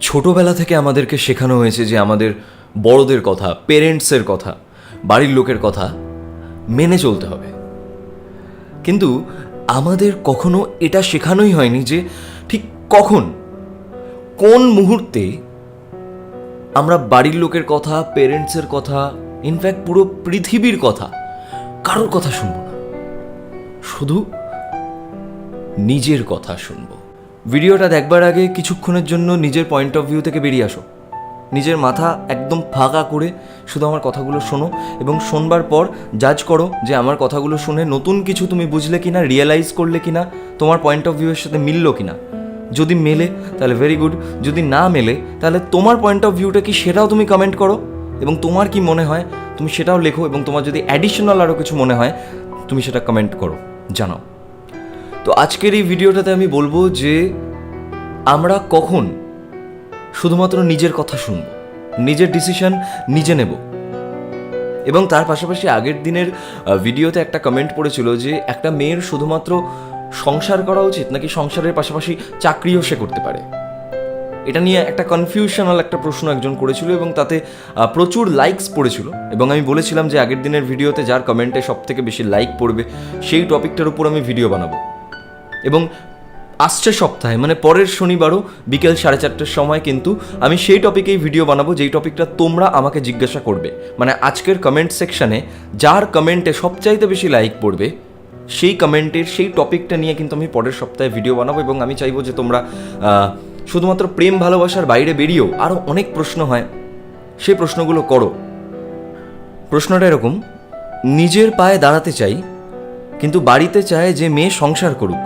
ছোটবেলা থেকে আমাদেরকে শেখানো হয়েছে যে আমাদের বড়দের কথা পেরেন্টসের কথা, বাড়ির লোকের কথা মেনে চলতে হবে। কিন্তু আমাদের কখনো এটা শেখানোই হয়নি যে ঠিক কখন, কোন মুহূর্তে আমরা বাড়ির লোকের কথা পেরেন্টসের কথা ইনফ্যাক্ট পুরো পৃথিবীর কথা, কারোর কথা শুনব না। শুধু নিজের কথা শুনব। ভিডিওটা দেখবার আগে কিছুক্ষণের জন্য নিজের পয়েন্ট অফ ভিউ থেকে বেরিয়ে আসো। নিজের মাথা একদম ফাঁকা করে শুধু আমার কথাগুলো শোনো এবং শোনবার পর জাজ করো যে আমার কথাগুলো শুনে নতুন কিছু তুমি বুঝলে কি না রিয়েলাইজ করলে কি না তোমার পয়েন্ট অফ ভিউয়ের সাথে মিললো কিনা। যদি মেলে, তাহলে ভেরি গুড যদি না মেলে, তাহলে তোমার পয়েন্ট অফ ভিউটা কি সেটাও তুমি কমেন্ট করো এবং তোমার কি মনে হয়, তুমি সেটাও লেখো এবং তোমার যদি অ্যাডিশনাল আরও কিছু মনে হয়, তুমি সেটা কমেন্ট করো। জানাও। তো আজকের এই ভিডিওটাতে আমি বলব যে আমরা কখন শুধুমাত্র নিজের কথা শুনব, নিজের ডিসিশন নিজে নেব। এবং তার পাশাপাশি আগের দিনের ভিডিওতে একটা কমেন্ট পড়েছিল যে একটা মেয়ের শুধুমাত্র সংসার করা উচিত নাকি সংসারের পাশাপাশি চাকরিও সে করতে পারে? এটা নিয়ে একটা কনফিউশনাল একটা প্রশ্ন একজন করেছিল এবং তাতে প্রচুর লাইকস পড়েছিল। এবং আমি বলেছিলাম যে আগের দিনের ভিডিওতে যার কমেন্টে সব থেকে বেশি লাইক পড়বে, সেই টপিকটার উপর আমি ভিডিও বানাবো। এবং আসছে সপ্তাহে মানে পরের শনিবারও বিকেল সাড়ে চারটের সময় কিন্তু আমি সেই টপিকেই ভিডিও বানাবো, যেই টপিকটা তোমরা আমাকে জিজ্ঞাসা করবে। মানে আজকের কমেন্ট সেকশানে যার কমেন্টে সবচাইতে বেশি লাইক পড়বে, সেই কমেন্টের সেই টপিকটা নিয়ে কিন্তু আমি পরের সপ্তাহে ভিডিও বানাবো এবং আমি চাইব যে তোমরা শুধুমাত্র প্রেম, ভালোবাসার বাইরে বেরিয়েও আরও অনেক প্রশ্ন হয়, সেই প্রশ্নগুলো করো। প্রশ্নটা এরকম, নিজের পায়ে দাঁড়াতে চাই, কিন্তু বাড়িতে চায় যে মেয়ে সংসার করুক।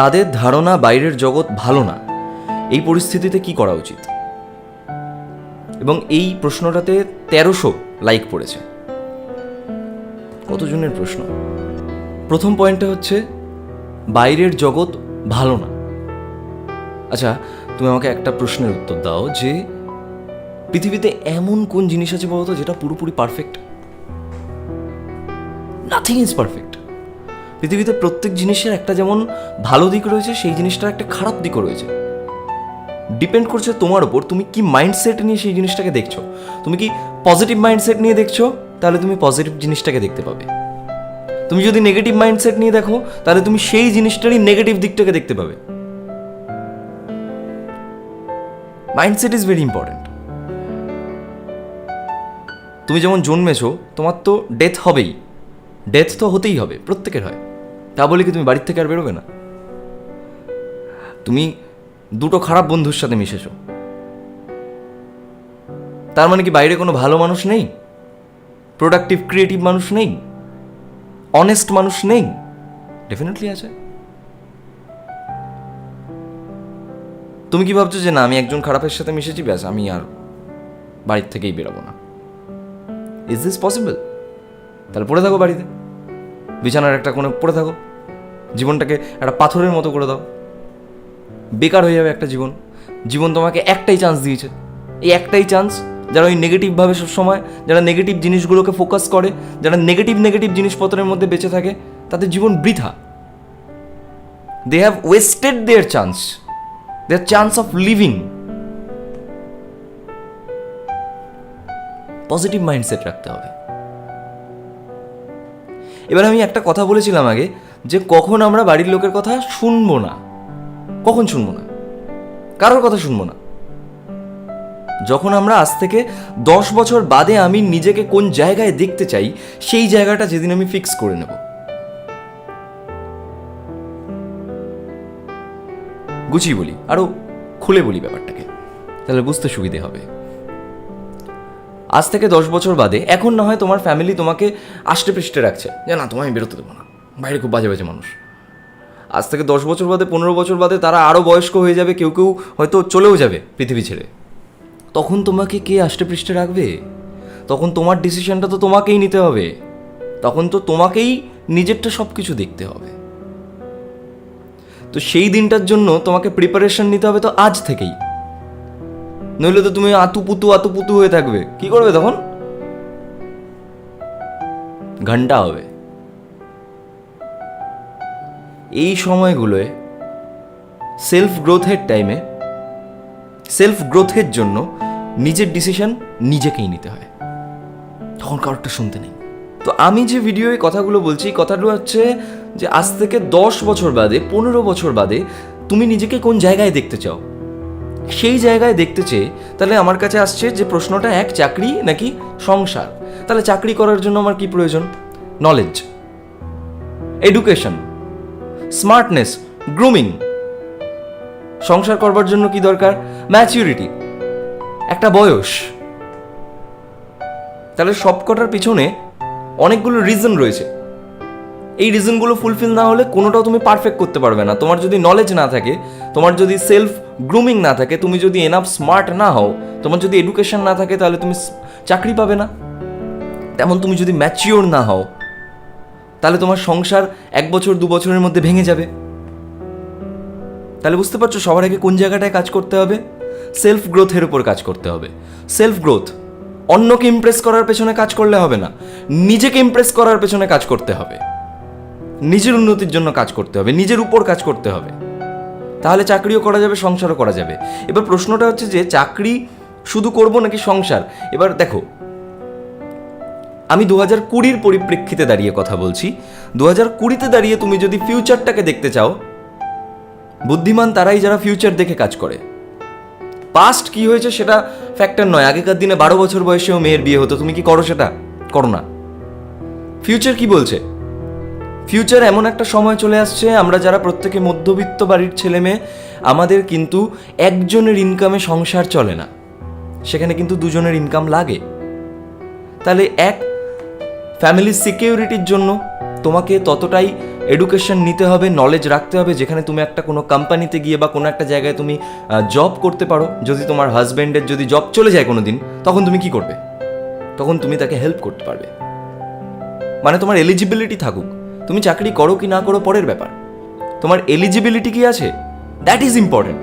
তাদের ধারণা বাইরের জগৎ ভালো না। এই পরিস্থিতিতে কি করা উচিত? এবং এই প্রশ্নটাতে তেরোশো লাইক পড়েছে। কতজনের প্রশ্ন? প্রথম পয়েন্টটা হচ্ছে, বাইরের জগৎ ভালো না। আচ্ছা তুমি আমাকে একটা প্রশ্নের উত্তর দাও যে, পৃথিবীতে এমন কোন জিনিস আছে বলতো যেটা পুরোপুরি পারফেক্ট নাথিং ইজ পারফেক্ট পৃথিবীতে প্রত্যেক জিনিসের একটা যেমন ভালো দিক রয়েছে, সেই জিনিসটার একটা খারাপ দিকও রয়েছে। ডিপেন্ড করছে তোমার ওপর তুমি কি মাইন্ডসেট নিয়ে সেই জিনিসটাকে দেখছ? তুমি কি পজিটিভ মাইন্ডসেট নিয়ে দেখছ? তাহলে তুমি পজিটিভ জিনিসটাকে দেখতে পাবে। তুমি যদি নেগেটিভ মাইন্ডসেট নিয়ে দেখো, তাহলে তুমি সেই জিনিসটারই নেগেটিভ দিকটাকে দেখতে পাবে। মাইন্ডসেট ইজ ভেরি ইম্পর্ট্যান্ট তুমি যেমন জন্মেছো, তোমার তো ডেথ হবেই। ডেথ তো হতেই হবে, প্রত্যেকের হয়। তা বলে কি তুমি বাড়ির থেকে আর বেরোবে না? তুমি দুটো খারাপ বন্ধুর সাথে মিশেছো। তার মানে কি বাইরে কোনো ভালো মানুষ নেই? প্রোডাক্টিভ, ক্রিয়েটিভ মানুষ নেই? অনেস্ট মানুষ নেই? ডেফিনেটলি আছে। তুমি কি ভাবছ যে না, আমি একজন খারাপের সাথে মিশেছি, ব্যাস, আমি আর বাড়ির থেকেই বেরোবো না? ইজ দিস পসিবল তাহলে পড়ে থাকো বাড়িতে। বিছানার একটা কোণে পড়ে থাকো। জীবনটাকে একটা পাথরের মতো করে দাও। বেকার হয়ে যাবে একটা জীবন। জীবন তোমাকে একটাই চান্স দিয়েছে। এই একটাই চান্স যারা ওই নেগেটিভভাবে সবসময়, যারা নেগেটিভ জিনিসগুলোকে ফোকাস করে, যারা নেগেটিভ নেগেটিভ জিনিসপত্রের মধ্যে বেঁচে থাকে, তাদের জীবন বৃথা। They have wasted their chance their chance of living positive mindset রাখতে হবে। এবার আমি একটা কথা বলেছিলাম আগে, যে কখন আমরা বাড়ির লোকের কথা শুনব না। কখন শুনব না? কারোর কথা শুনব না। যখন আমরা আজ থেকে দশ বছর বাদে আমি নিজেকে কোন জায়গায় দেখতে চাই, সেই জায়গাটা যেদিন আমি ফিক্স করে নেব। গুছিয়ে বলি, আরও খুলে বলি ব্যাপারটাকে, তাহলে বুঝতে সুবিধে হবে। আজ থেকে দশ বছর বাদে এখন না হয় তোমার ফ্যামিলি তোমাকে আষ্টে পৃষ্ঠে রাখছে। যে না, তোমায় বেরোতে দেবো না। বাইরে খুব বাজে বাজে মানুষ। আজ থেকে দশ বছর বাদে, পনেরো বছর বাদে তারা আরও বয়স্ক হয়ে যাবে, কেউ কেউ হয়তো চলেও যাবে পৃথিবী ছেড়ে। তখন তোমাকে কে আষ্টে পৃষ্ঠে রাখবে? তখন তোমার ডিসিশনটা তো তোমাকেই নিতে হবে। তখন তো তোমাকেই নিজেরটা সব কিছু দেখতে হবে। তো সেই দিনটার জন্য তোমাকে প্রিপারেশন নিতে হবে তো আজ থেকেই। নইলে তো তুমি আতু পুতু আতু পুতু হয়ে থাকবে। কি করবে তখন? ঘণ্টা হবে। এই সময়গুলোয় সেলফ গ্রোথের টাইমে সেলফ গ্রোথের জন্য নিজের ডিসিশন নিজেকেই নিতে হয়। তখন কারোরটা শুনতে নেই। তো আমি যে ভিডিওয়ে কথাগুলো বলছি কথাগুলো হচ্ছে যে আজ থেকে দশ বছর বাদে, পনেরো বছর বাদে তুমি নিজেকে কোন জায়গায় দেখতে চাও? সেই জায়গায় দেখতে চেয়ে তাহলে আমার কাছে আসছে যে প্রশ্নটা এক, চাকরি নাকি সংসার? তাহলে চাকরি করার জন্য আমার কি প্রয়োজন? নলেজ এডুকেশন স্মার্টনেস গ্রুমিং সংসার করবার জন্য কি দরকার? ম্যাচিউরিটি একটা বয়স। তাহলে সবকটার পিছনে অনেকগুলো রিজন রয়েছে। এই রিজনগুলো ফুলফিল না হলে কোনোটাও তুমি পারফেক্ট করতে পারবে না। তোমার যদি নলেজ না থাকে, তোমার যদি সেলফ গ্রুমিং না থাকে, তুমি যদি এনাফ স্মার্ট না হও, তোমার যদি এডুকেশন না থাকে, তাহলে তুমি চাকরি পাবে না। তেমন তুমি যদি ম্যাচিওর না হও, তাহলে তোমার সংসার এক বছর, দু বছরের মধ্যে ভেঙে যাবে। তাহলে বুঝতে পারছ সবার আগে কোন জায়গাটায় কাজ করতে হবে? সেলফ গ্রোথের উপর কাজ করতে হবে। সেলফ গ্রোথ অন্যকে ইমপ্রেস করার পেছনে কাজ করলে হবে না। নিজেকে ইমপ্রেস করার পেছনে কাজ করতে হবে। নিজের উন্নতির জন্য কাজ করতে হবে, নিজের উপর কাজ করতে হবে। তাহলে চাকরিও করা যাবে, সংসারও করা যাবে। এবার প্রশ্নটা হচ্ছে যে, চাকরি শুধু করব নাকি সংসার? এবার দেখো, আমি দু হাজার কুড়ির পরিপ্রেক্ষিতে দাঁড়িয়ে কথা বলছি। দু হাজার কুড়িতে দাঁড়িয়ে তুমি যদি ফিউচারটাকে দেখতে চাও, বুদ্ধিমান তারাই যারা ফিউচার দেখে কাজ করে। পাস্ট কি হয়েছে সেটা ফ্যাক্টর নয়। আগেকার দিনে বারো বছর বয়সেও মেয়ের বিয়ে হতো। তুমি কি করো সেটা? করো না। ফিউচার কি বলছে? ফিউচার এমন একটা সময় চলে আসছে, আমরা যারা প্রত্যেকে মধ্যবিত্ত বাড়ির ছেলে মেয়ে, আমাদের কিন্তু একজনের ইনকামে সংসার চলে না। সেখানে কিন্তু দুজনের ইনকাম লাগে। তাহলে এক ফ্যামিলির সিকিউরিটির জন্য তোমাকে ততটাই এডুকেশন নিতে হবে নলেজ রাখতে হবে, যেখানে তুমি একটা কোনো কোম্পানিতে গিয়ে বা কোনো একটা জায়গায় তুমি জব করতে পারো। যদি তোমার হাজব্যান্ডের যদি জব চলে যায় কোনো দিন তখন তুমি কি করবে? তখন তুমি তাকে হেল্প করতে পারবে। মানে তোমার এলিজিবিলিটি থাকুক। তুমি চাকরি করো কি না করো পরের ব্যাপার। তোমার এলিজিবিলিটি কি আছে? দ্যাট ইজ ইম্পর্ট্যান্ট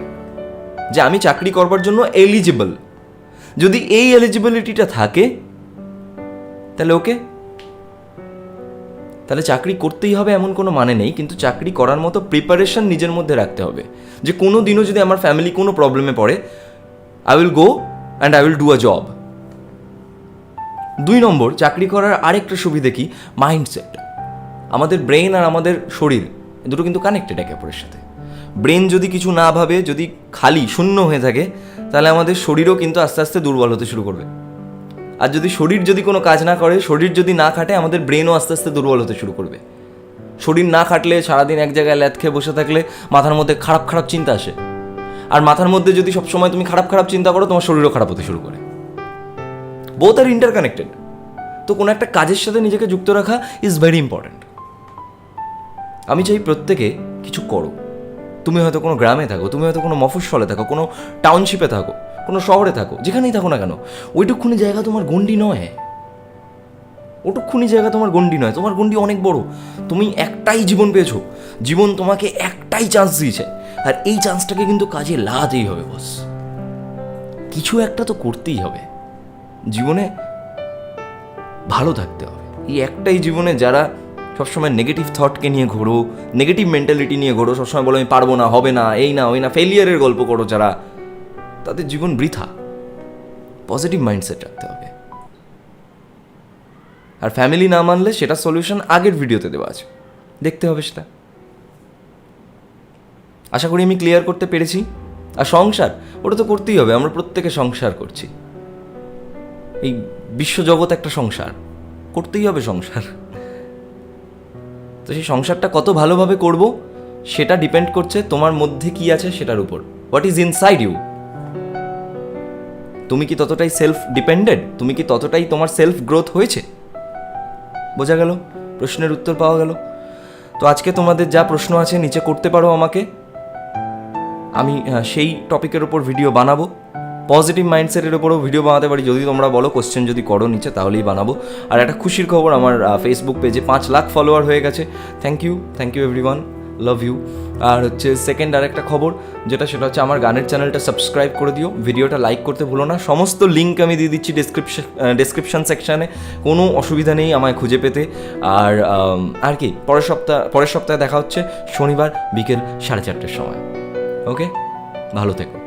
যে আমি চাকরি করবার জন্য এলিজিবল যদি এই এলিজিবিলিটিটা থাকে, তাহলে ওকে? তাহলে চাকরি করতেই হবে এমন কোনো মানে নেই, কিন্তু চাকরি করার মতো প্রিপারেশন নিজের মধ্যে রাখতে হবে। যে কোনো দিনও যদি আমার ফ্যামিলি কোনো প্রবলেমে পড়ে I will go and I will do a job দুই নম্বর, চাকরি করার আরেকটা সুবিধে কি? মাইন্ডসেট আমাদের ব্রেন আর আমাদের শরীর দুটো কিন্তু কানেক্টেড একে অপরের সাথে। ব্রেন যদি কিছু না ভাবে, যদি খালি শূন্য হয়ে থাকে, তাহলে আমাদের শরীরও কিন্তু আস্তে আস্তে দুর্বল হতে শুরু করবে। আর যদি শরীর যদি কোনো কাজ না করে, শরীর যদি না খাটে, আমাদের ব্রেনও আস্তে আস্তে দুর্বল হতে শুরু করবে। শরীর না খাটলে সারাদিন এক জায়গায় ল্যাদ খেয়ে বসে থাকলে মাথার মধ্যে খারাপ খারাপ চিন্তা আসে। আর মাথার মধ্যে যদি সবসময় তুমি খারাপ খারাপ চিন্তা করো, তোমার শরীরও খারাপ হতে শুরু করে। বোথ আর ইন্টারকানেক্টেড তো কোনো একটা কাজের সাথে নিজেকে যুক্ত রাখা ইজ ভেরি ইম্পর্ট্যান্ট আমি চাই প্রত্যেকে কিছু করো। তুমি হয়তো কোনো গ্রামে থাকো, তুমি হয়তো কোনো মফস্বলে থাকো, কোনো টাউনশিপে থাকো, কোনো শহরে থাকো, যেখানেই থাকো না কেন, ওইটুকুনি জায়গা তোমার গন্ডি নয়। ওটুকুনি জায়গা তোমার গন্ডি নয়, তোমার গন্ডি অনেক বড়। তুমি একটাই জীবন পেয়েছ, জীবন তোমাকে একটাই চান্স দিয়েছে, আর এই চান্সটাকে কিন্তু কাজে লাগাতেই হবে বস কিছু একটা তো করতেই হবে। জীবনে ভালো থাকতে হবে। এই একটাই জীবনে যারা সবসময় নেগেটিভ থটকে নিয়ে ঘোরো নেগেটিভ মেন্টালিটি নিয়ে ঘোরো, সবসময় বলো, আমি পারব না, হবে না, এই না, ওই না। ফেলিয়ারের গল্প করো যারা, তাদের জীবন বৃথা। পজিটিভ মাইন্ডসেট রাখতে হবে। আর ফ্যামিলি না মানলে সেটা সলিউশন আগের ভিডিওতে দেওয়া আছে। দেখতে হবে সেটা। আশা করি আমি ক্লিয়ার করতে পেরেছি। আর সংসার, ওটা তো করতেই হবে, আমরা প্রত্যেকে সংসার করছি। এই বিশ্বজগৎ একটা সংসার, করতেই হবে সংসার। তো সেই সংসারটা কত ভালোভাবে করব, সেটা ডিপেন্ড করছে তোমার মধ্যে কি আছে সেটার উপর। হোয়াট ইজ ইনসাইড ইউ তুমি কি ততটাই সেলফ ডিপেন্ডেড তুমি কি ততটাই তোমার সেলফ গ্রোথ হয়েছে? বোঝা গেল? প্রশ্নের উত্তর পাওয়া গেল। তো আজকে তোমাদের যা প্রশ্ন আছে, নিচে করতে পারো আমাকে। আমি সেই টপিকের ওপর ভিডিও বানাবো। পজিটিভ মাইন্ডসেটের ওপরও ভিডিও বানাতে পারি। যদি তোমরা বলো কোশ্চেন যদি করো নিচে, তাহলেই বানাবো। আর একটা খুশির খবর, আমার ফেসবুক পেজে পাঁচ লাখ ফলোয়ার হয়ে গেছে। Thank you thank you everyone love you আর হচ্ছে সেকেন্ড আর একটা খবর, যেটা সেটা হচ্ছে আমার গানের চ্যানেলটা সাবস্ক্রাইব করে দিও। ভিডিওটা লাইক করতে ভুলো না। সমস্ত লিঙ্ক আমি দিয়ে দিচ্ছি ডিসক্রিপশন ডিসক্রিপশন সেকশানে কোনো অসুবিধা নেই আমায় খুঁজে পেতে। আর আর কি, পরের সপ্তাহ, পরের সপ্তাহে দেখা হচ্ছে শনিবার বিকেল সাড়ে চারটের সময়। ওকে ভালো থেকো।